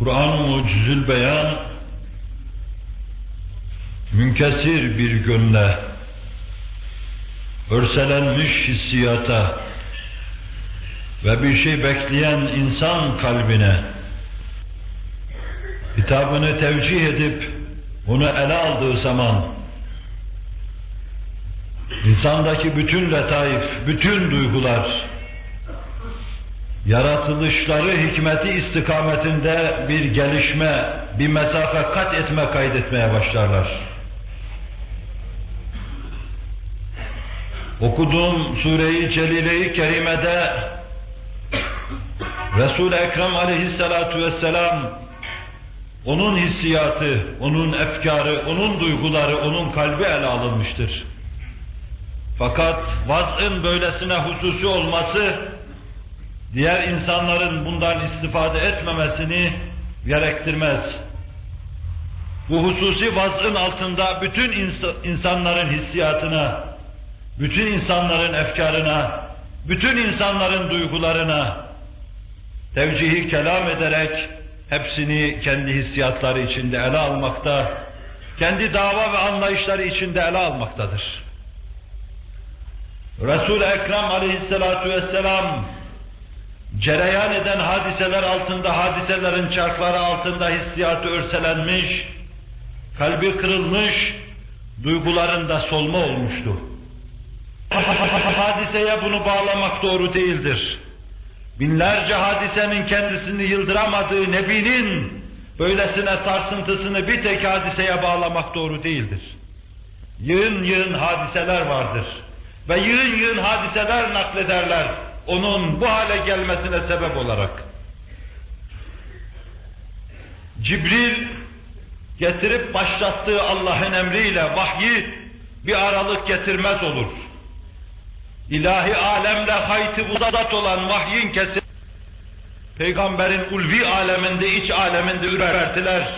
Kur'an-ı Mucizül Beyan münkesir bir gönle, örselenmiş hissiyata ve bir şey bekleyen insan kalbine hitabını tevcih edip onu ele aldığı zaman insandaki bütün letaif, bütün duygular yaratılışları hikmeti istikametinde bir gelişme, bir mesafe kat etme kaydetmeye başlarlar. Okuduğum Sure-i Celile-i Kerime'de Resul-i Ekrem aleyhissalatu vesselam onun hissiyatı, onun efkarı, onun duyguları, onun kalbi ele alınmıştır. Fakat vaz'ın böylesine hususi olması diğer insanların bundan istifade etmemesini gerektirmez. Bu hususi vaz'ın altında bütün ins- insanların hissiyatına, bütün insanların efkarına, bütün insanların duygularına tevcihi kelam ederek hepsini kendi hissiyatları içinde ele almakta, kendi dava ve anlayışları içinde ele almaktadır. Resul-i Ekrem aleyhissalatu vesselam cereyan eden hadiseler altında, hadiselerin çarkları altında hissiyatı örselenmiş, kalbi kırılmış, duygularında solma olmuştu. Hadiseye bunu bağlamak doğru değildir. Binlerce hadisenin kendisini yıldıramadığı Nebi'nin böylesine sarsıntısını bir tek hadiseye bağlamak doğru değildir. Yığın yığın hadiseler vardır. Ve yığın yığın hadiseler naklederler onun bu hale gelmesine sebep olarak. Cibril getirip başlattığı Allah'ın emriyle vahyi bir aralık getirmez olur. İlahi alemle hayti uzat olan vahyin kesin Peygamberin ulvi aleminde, iç aleminde ürpertiler,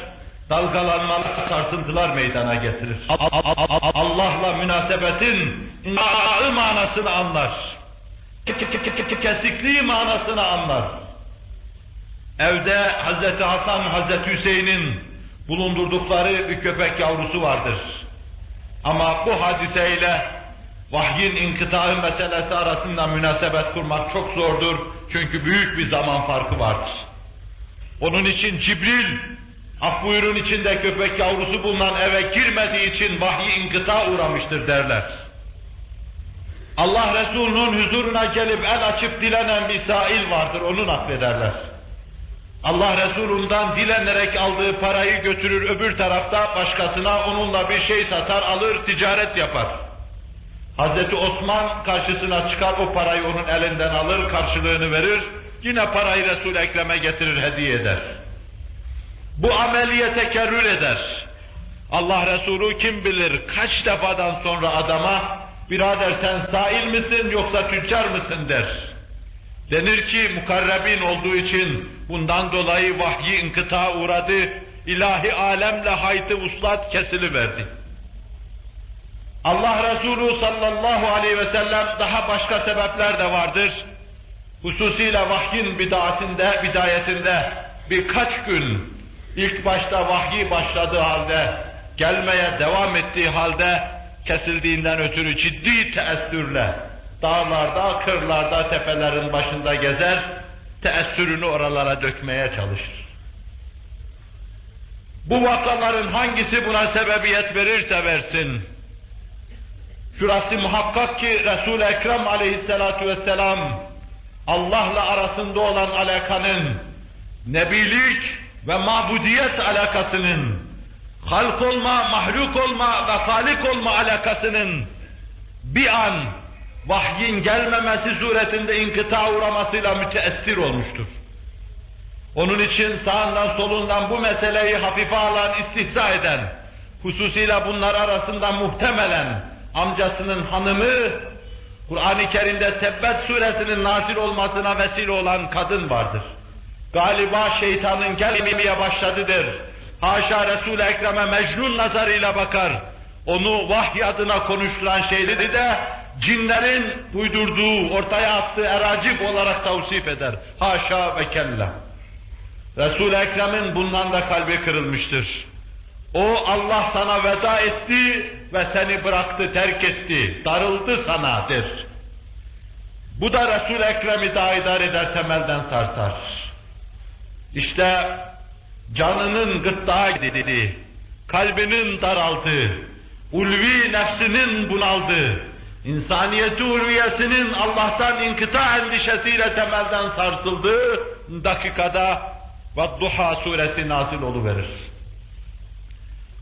dalgalanmalar, sarsıntılar meydana getirir. Allah'la münasebetin inşaı manasını anlar. Kesikliği manasını anlar. Evde Hazreti Hasan, Hazreti Hüseyin'in bulundurdukları bir köpek yavrusu vardır. Ama bu hadiseyle vahyin inkıtağı meselesi arasında münasebet kurmak çok zordur. Çünkü büyük bir zaman farkı vardır. Onun için Cibril, af buyurun içinde köpek yavrusu bulunan eve girmediği için vahyi inkıta uğramıştır derler. Allah Resulü'nün huzuruna gelip el açıp dilenen bir sail vardır, onu naklederler. Allah Resulü'nden dilenerek aldığı parayı götürür öbür tarafta başkasına onunla bir şey satar, alır, ticaret yapar. Hazreti Osman karşısına çıkar, o parayı onun elinden alır, karşılığını verir, yine parayı Resul-i Ekrem'e getirir, hediye eder. Bu ameliye tekerrür eder. Allah Resulü kim bilir kaç defadan sonra adama, birader sen sail misin yoksa tüccar mısın der. Denir ki mukarrebin olduğu için bundan dolayı vahyi inkıta uğradı, ilahi alemle hayti uslat kesiliverdi. Allah Resulü sallallahu aleyhi ve sellem daha başka sebepler de vardır. Hususiyle vahyin bidatinde, bidayetinde birkaç gün ilk başta vahyi başladığı halde, gelmeye devam ettiği halde kesildiğinden ötürü ciddi teessürle dağlarda, kırlarda, tepelerin başında gezer, teessürünü oralara dökmeye çalışır. Bu vakaların hangisi buna sebebiyet verirse versin, şurası muhakkak ki Resul-i Ekrem aleyhissalatu vesselam, Allah'la arasında olan alakanın, nebilik ve mabudiyet alakasının, halk olma, mahluk olma ve halik olma alakasının bir an vahyin gelmemesi suretinde inkıta uğramasıyla müteessir olmuştur. Onun için sağından solundan bu meseleyi hafife alan, istihza eden, hususiyle bunlar arasında muhtemelen amcasının hanımı, Kur'an-ı Kerim'de Tebbet suresinin nazil olmasına vesile olan kadın vardır. Galiba şeytanın gelmemeye başladıdır. Haşa Resul-i Ekrem'e mecnun nazarıyla bakar. Onu vahiy adına konuşturan şeyleri de cinlerin uydurduğu, ortaya attığı eracip olarak tavsif eder. Haşa ve kella. Resul-i Ekrem'in bundan da kalbi kırılmıştır. O Allah sana veda etti ve seni bıraktı, terk etti, darıldı sanadır. Bu da Resul-i Ekrem'i daha idare eder, temelden sarsar. İşte canının gırtlağa gidildi, kalbinin daraldı, ulvi nefsinin bunaldı, insaniyeti ulviyesinin Allah'tan inkıta endişesiyle temelden sarsıldığı dakikada Vadduha suresi nazil oluverir.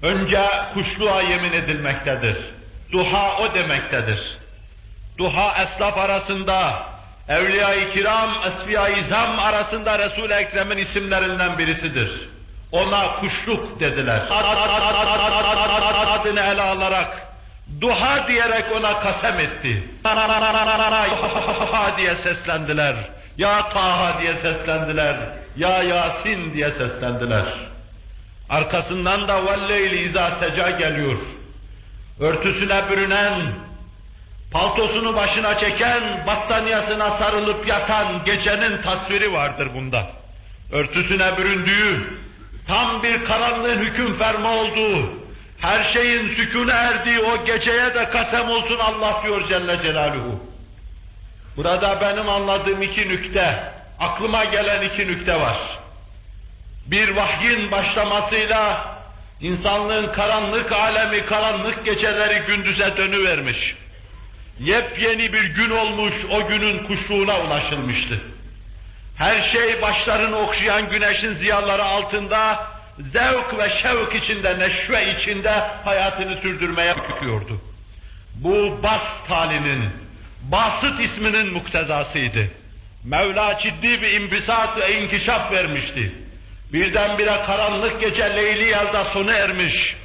Önce kuşluğa yemin edilmektedir. Duha o demektedir. Duha eslaf arasında, Evliya-i Kiram, Esfiya-i Zam arasında Resul-i Ekrem'in isimlerinden birisidir. Ona kuşluk dediler. Adını ele alarak, duha diyerek ona kasem etti. diye seslendiler. Ya Taha diye seslendiler. Ya Yasin diye seslendiler. Arkasından da velleyli izâ seca geliyor. Örtüsüne bürünen, paltosunu başına çeken, battaniyasına sarılıp yatan gecenin tasviri vardır bunda. Örtüsüne büründüğü, tam bir karanlığın hüküm ferma olduğu, her şeyin sükûne erdiği o geceye de kasem olsun Allah diyor Celle Celaluhu. Burada benim anladığım iki nükte, aklıma gelen iki nükte var. Bir vahyin başlamasıyla insanlığın karanlık alemi, karanlık geceleri gündüze dönüvermiş. Yepyeni bir gün olmuş, o günün kuşluğuna ulaşılmıştı. Her şey başlarını okşayan güneşin ziyaları altında zevk ve şevk içinde, neşve içinde hayatını sürdürmeye bakıyordu. Bu bas halinin, Basit isminin muktezasıydı. Mevla ciddi bir imbisat ve inkişaf vermişti. Birdenbire karanlık gece Leyli yalda sona ermiş.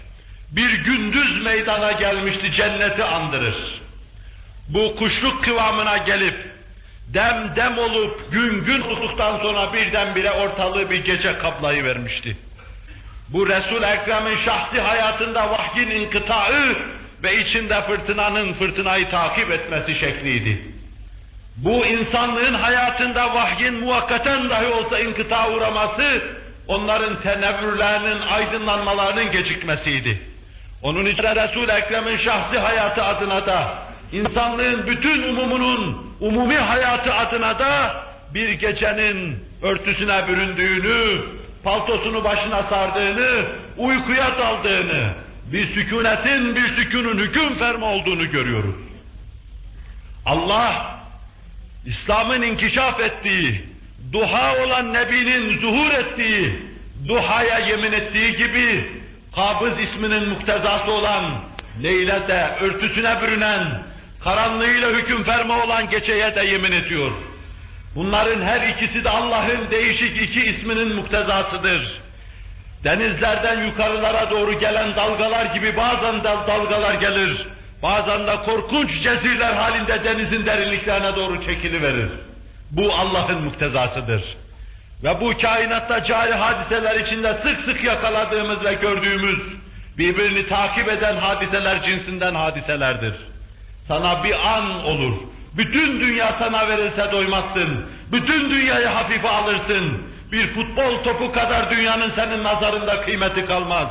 Bir gündüz meydana gelmişti, cenneti andırır. Bu kuşluk kıvamına gelip, dem dem olup gün gün olduktan sonra birdenbire ortalığı bir gece kaplayı vermişti. Bu Resul Ekrem'in şahsi hayatında vahyin inkıtağı ve içinde fırtınanın fırtınayı takip etmesi şekliydi. Bu insanlığın hayatında vahyin muvakkaten dahi olsa inkıta uğraması, onların tenevvürlerinin, aydınlanmalarının gecikmesiydi. Onun için Resul-i Ekrem'in şahsi hayatı adına da, insanlığın bütün umumunun umumi hayatı adına da bir gecenin örtüsüne büründüğünü, paltosunu başına sardığını, uykuya daldığını, bir sükunetin, bir sükunun hüküm ferma olduğunu görüyoruz. Allah, İslam'ın inkişaf ettiği, duha olan Nebi'nin zuhur ettiği, duhaya yemin ettiği gibi, Kabız isminin muktezası olan, Leyle'de örtüsüne bürünen, karanlığıyla hüküm ferma olan geceye de yemin ediyor. Bunların her ikisi de Allah'ın değişik iki isminin muktezasıdır. Denizlerden yukarılara doğru gelen dalgalar gibi bazen de dalgalar gelir. Bazen de korkunç cezirler halinde denizin derinliklerine doğru çekiliverir. Bu Allah'ın muktezasıdır. Ve bu kainatta cari hadiseler içinde sık sık yakaladığımız ve gördüğümüz birbirini takip eden hadiseler cinsinden hadiselerdir. Sana bir an olur. Bütün dünya sana verilse doymazsın. Bütün dünyayı hafife alırsın bir futbol topu kadar dünyanın senin nazarında kıymeti kalmaz.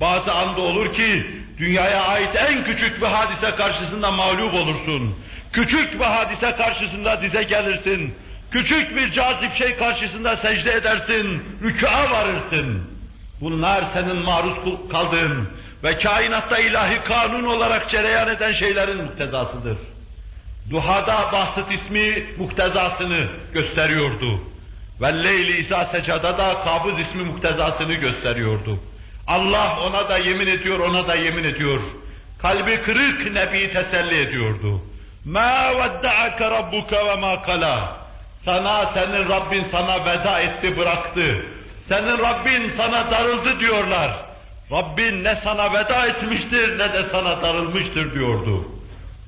Bazı anda olur ki dünyaya ait en küçük bir hadise karşısında mağlup olursun. Küçük bir hadise karşısında dize gelirsin. Küçük bir cazip şey karşısında secde edersin, rükûa varırsın. Bunlar senin maruz kaldığın ve kainatta ilahi kanun olarak cereyan eden şeylerin muktezasıdır. Duhada bahsit ismi muktezasını gösteriyordu. Ve Leyli İsa Secada da kabız ismi muktezasını gösteriyordu. Allah ona da yemin ediyor, ona da yemin ediyor. Kalbi kırık Nebi teselli ediyordu. مَا وَدَّعَكَ رَبُّكَ وَمَا قَلَى Sana, senin Rabbin sana veda etti, bıraktı. Senin Rabbin sana darıldı diyorlar. Rabbin ne sana veda etmiştir ne de sana darılmıştır diyordu.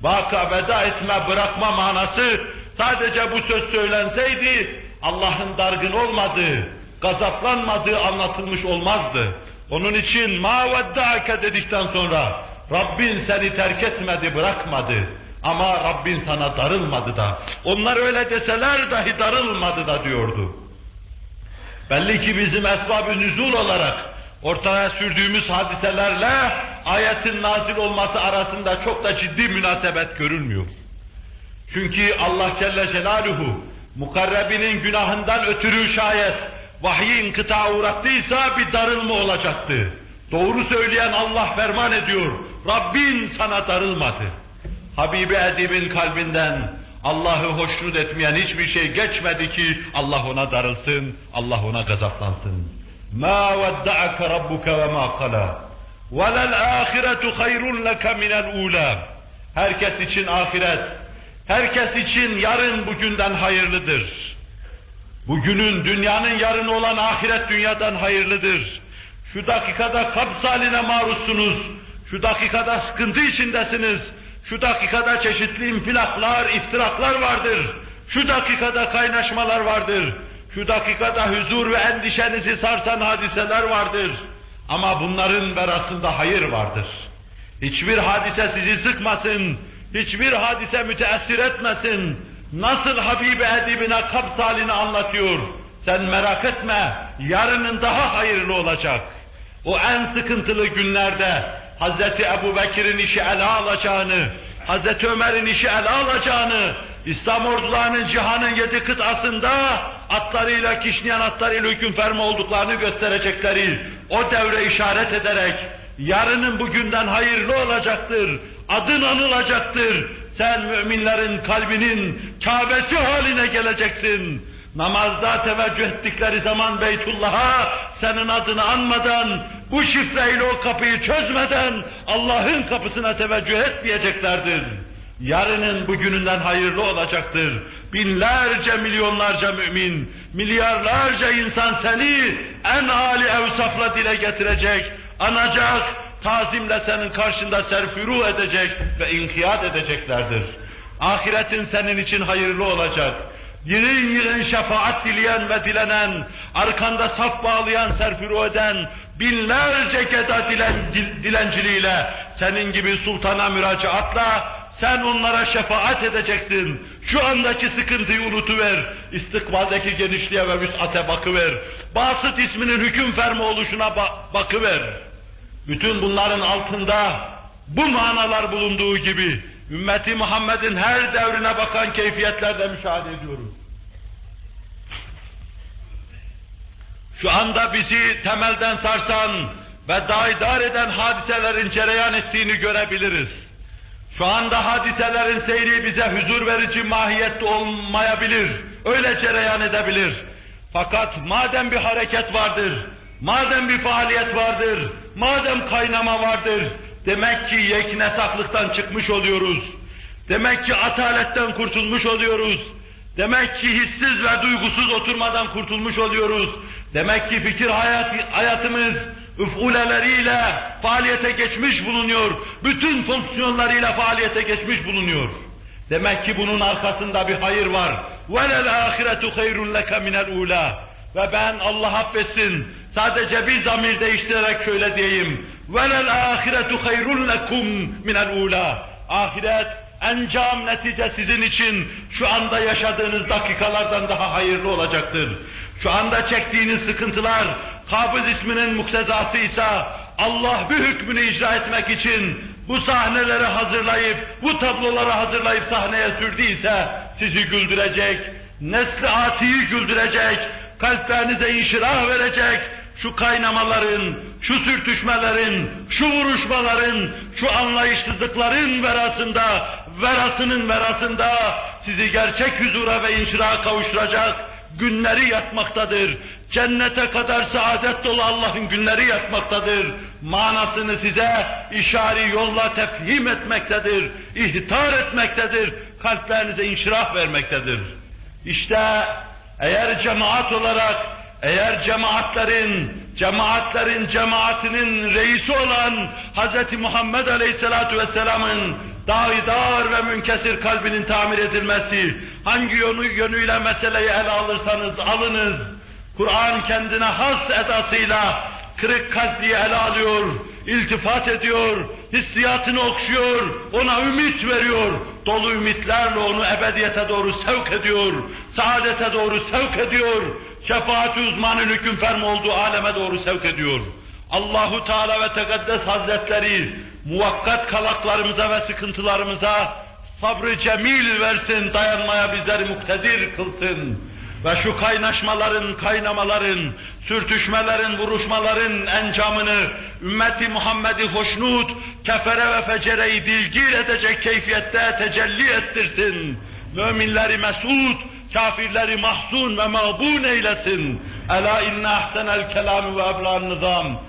Vaka veda etme, bırakma manası sadece bu söz söylenseydi Allah'ın dargın olmadığı, gazaplanmadığı anlatılmış olmazdı. Onun için ma vedda'ake dedikten sonra Rabbin seni terk etmedi, bırakmadı. Ama Rabbin sana darılmadı da. Onlar öyle deseler dahi darılmadı da diyordu. Belli ki bizim esbab-ı nüzul olarak ortaya sürdüğümüz hadiselerle ayetin nazil olması arasında çok da ciddi münasebet görülmüyor. Çünkü Allah Celle Celaluhu mukarrebinin günahından ötürü şayet vahyi inkıta uğrattıysa bir darılma olacaktı. Doğru söyleyen Allah ferman ediyor. Rabbin sana darılmadı. Habibi Edib'in kalbinden Allah'ı hoşnut etmeyen hiçbir şey geçmedi ki Allah ona darılsın, Allah ona gazaplansın. مَا وَدَّعَكَ رَبُّكَ وَمَا قَلَى وَلَلْآخِرَةُ خَيْرٌ لَكَ مِنَ الْاُولَى Herkes için ahiret, herkes için yarın bugünden hayırlıdır. Bugünün, dünyanın yarını olan ahiret dünyadan hayırlıdır. Şu dakikada kabz haline maruzsunuz, şu dakikada sıkıntı içindesiniz, şu dakikada çeşitli infilaklar, iftiraklar vardır. Şu dakikada kaynaşmalar vardır. Şu dakikada huzur ve endişenizi sarsan hadiseler vardır. Ama bunların berasında hayır vardır. Hiçbir hadise sizi sıkmasın, hiçbir hadise müteessir etmesin. Nasıl Habibi Edibine kabz halini anlatıyor. Sen merak etme, yarının daha hayırlı olacak. O en sıkıntılı günlerde Hazreti Ebu Bekir'in işi ele alacağını, Hazreti Ömer'in işi ele alacağını, İslam ordularının cihanın yedi kıtasında atlarıyla, kişneyen atlarıyla hüküm ferma olduklarını gösterecekleri o devre işaret ederek yarının bugünden hayırlı olacaktır, adın anılacaktır, sen müminlerin kalbinin Kabe'si haline geleceksin. Namazda teveccüh ettikleri zaman Beytullah'a senin adını anmadan, bu şifreyle o kapıyı çözmeden Allah'ın kapısına teveccüh etmeyeceklerdir. Yarının bugününden hayırlı olacaktır. Binlerce, milyonlarca mümin, milyarlarca insan seni en âli evsafla dile getirecek, anacak, tazimle senin karşında serfuru edecek ve inkiyat edeceklerdir. Ahiretin senin için hayırlı olacak. Yığın yığın şefaat dileyen ve dilenen, arkanda saf bağlayan, serfuru eden, binlerce geda dilen, dilenciliğiyle, senin gibi sultana müracaatla, sen onlara şefaat edeceksin. Şu andaki sıkıntıyı unutuver. İstikbaldeki genişliğe ve vüs'ate bakıver. Basit isminin hüküm ferma oluşuna ba bakıver. Bütün bunların altında bu manalar bulunduğu gibi ümmeti Muhammed'in her devrine bakan keyfiyetlerde müşahede ediyoruz. Şu anda bizi temelden sarsan ve daidar eden hadiselerin cereyan ettiğini görebiliriz. Şu anda hadiselerin seyri bize huzur verici mahiyette olmayabilir. Öyle cereyan edebilir. Fakat madem bir hareket vardır, madem bir faaliyet vardır, madem kaynama vardır, demek ki yeknesaklıktan çıkmış oluyoruz. Demek ki ataletten kurtulmuş oluyoruz. Demek ki hissiz ve duygusuz oturmadan kurtulmuş oluyoruz. Demek ki fikir hayat, hayatımız üf'uleleriyle faaliyete geçmiş bulunuyor. Bütün fonksiyonlarıyla faaliyete geçmiş bulunuyor. Demek ki bunun arkasında bir hayır var. وَلَلْ آخِرَةُ خَيْرٌ لَكَ مِنَ الْعُولَى Ve ben Allah affetsin, sadece bir zamir değiştirerek şöyle diyeyim. وَلَلْ آخِرَةُ خَيْرٌ لَكُمْ مِنَ الْعُولَى Ahiret, encam netice sizin için şu anda yaşadığınız dakikalardan daha hayırlı olacaktır. Şu anda çektiğiniz sıkıntılar, Kabız isminin muktezası ise Allah bir hükmünü icra etmek için bu sahneleri hazırlayıp, bu tabloları hazırlayıp sahneye sürdüyse sizi güldürecek, nesli atiyi güldürecek, kalplerinize inşirah verecek, şu kaynamaların, şu sürtüşmelerin, şu vuruşmaların, şu anlayışsızlıkların verasında, verasının verasında sizi gerçek huzura ve inşiraha kavuşturacak günleri yatmaktadır. Cennete kadar saadet dolu Allah'ın günleri yatmaktadır. Manasını size işari yolla tefhim etmektedir. ihtar etmektedir. Kalplerinize inşirah vermektedir. İşte eğer cemaat olarak, eğer cemaatlerin, cemaatlerin cemaatinin reisi olan Hz. Muhammed Aleyhisselatü Vesselam'ın daidar ve münkesir kalbinin tamir edilmesi, hangi yönü, yönüyle meseleyi ele alırsanız alınız, Kur'an kendine has edasıyla kırık kalpliği ele alıyor, iltifat ediyor, hissiyatını okşuyor, ona ümit veriyor, dolu ümitlerle onu ebediyete doğru sevk ediyor, saadete doğru sevk ediyor, şefaat-i uzmanın hüküm fermi olduğu aleme doğru sevk ediyor. Allahu Teala ve Tekaddes Hazretleri muvakkat kalaklarımıza ve sıkıntılarımıza sabrı cemil versin, dayanmaya bizleri muktedir kılsın. Ve şu kaynaşmaların, kaynamaların, sürtüşmelerin, vuruşmaların encamını ümmeti Muhammed'i hoşnut, kefere ve fecereyi dilgir edecek keyfiyette tecelli ettirsin. Müminleri mesut, kafirleri mahzun ve mağbun eylesin. Ela inne ahsenel kelam ve eblan nizam.